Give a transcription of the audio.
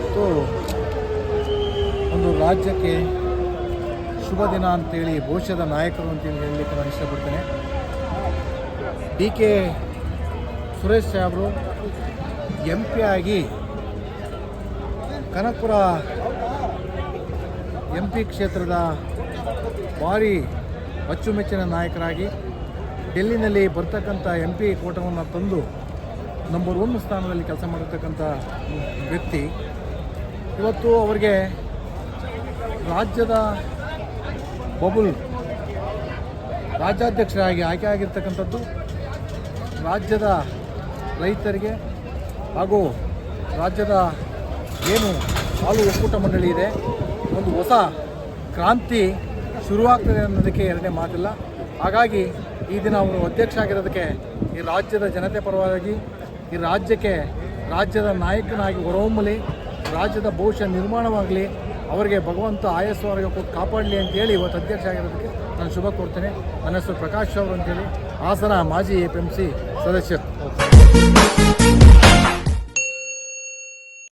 ಇವತ್ತು ಒಂದು ರಾಜ್ಯಕ್ಕೆ ಶುಭ ದಿನ ಅಂತೇಳಿ ಭವಿಷ್ಯದ ನಾಯಕರು ಅಂತೇಳಿ ಹೇಳಲಿಕ್ಕೆ ನಾನು ಇಷ್ಟಪಡ್ತೇನೆ. ಡಿ ಕೆ ಸುರೇಶ್ ಸಾಹೇಬರು ಎಂ ಪಿ ಆಗಿ ಕನಕಪುರ ಎಂ ಪಿ ಕ್ಷೇತ್ರದ ಭಾರಿ ಅಚ್ಚುಮೆಚ್ಚಿನ ನಾಯಕರಾಗಿ ಡೆಲ್ಲಿನಲ್ಲಿ ಬರ್ತಕ್ಕಂಥ ಎಂ ಪಿ ಕೋಟವನ್ನು ತಂದು ನಂಬರ್ ಒನ್ ಸ್ಥಾನದಲ್ಲಿ ಕೆಲಸ ಮಾಡಿರ್ತಕ್ಕಂಥ ವ್ಯಕ್ತಿ. ಇವತ್ತು ಅವರಿಗೆ ರಾಜ್ಯದ ಬಬುಲ್ ರಾಜ್ಯಾಧ್ಯಕ್ಷರಾಗಿ ಆಯ್ಕೆ ಆಗಿರ್ತಕ್ಕಂಥದ್ದು ರಾಜ್ಯದ ರೈತರಿಗೆ ಹಾಗೂ ರಾಜ್ಯದ ಏನು ಹಾಲು ಒಕ್ಕೂಟ ಮಂಡಳಿ ಇದೆ, ಒಂದು ಹೊಸ ಕ್ರಾಂತಿ ಶುರುವಾಗ್ತದೆ ಅನ್ನೋದಕ್ಕೆ ಎರಡನೇ ಮಾತಿಲ್ಲ. ಹಾಗಾಗಿ ಈ ದಿನ ಅವರು ಅಧ್ಯಕ್ಷ ಆಗಿರೋದಕ್ಕೆ ಈ ರಾಜ್ಯದ ಜನತೆ ಪರವಾಗಿ ಈ ರಾಜ್ಯಕ್ಕೆ ರಾಜ್ಯದ ನಾಯಕನಾಗಿ ಹೊರಹೊಮ್ಮಲಿ. ರಾಜ್ಯದ ಭವಿಷ್ಯ ನಿರ್ಮಾಣವಾಗಲಿ, ಅವರಿಗೆ ಭಗವಂತ ಆಯಸ್ಸವರೆಗೆ ಕೊಟ್ಟು ಕಾಪಾಡಲಿ ಅಂತೇಳಿ ಇವತ್ತು ಅಧ್ಯಕ್ಷ ಆಗಿರೋದಕ್ಕೆ ನಾನು ಶುಭ ಕೊಡ್ತೇನೆ ನನ್ನ ಹೆಸರು ಪ್ರಕಾಶ್ ಅವರು ಅಂತೇಳಿ ಹಾಸನ ಮಾಜಿ ಎ ಪಿ ಎಂ ಸಿ ಸದಸ್ಯರು.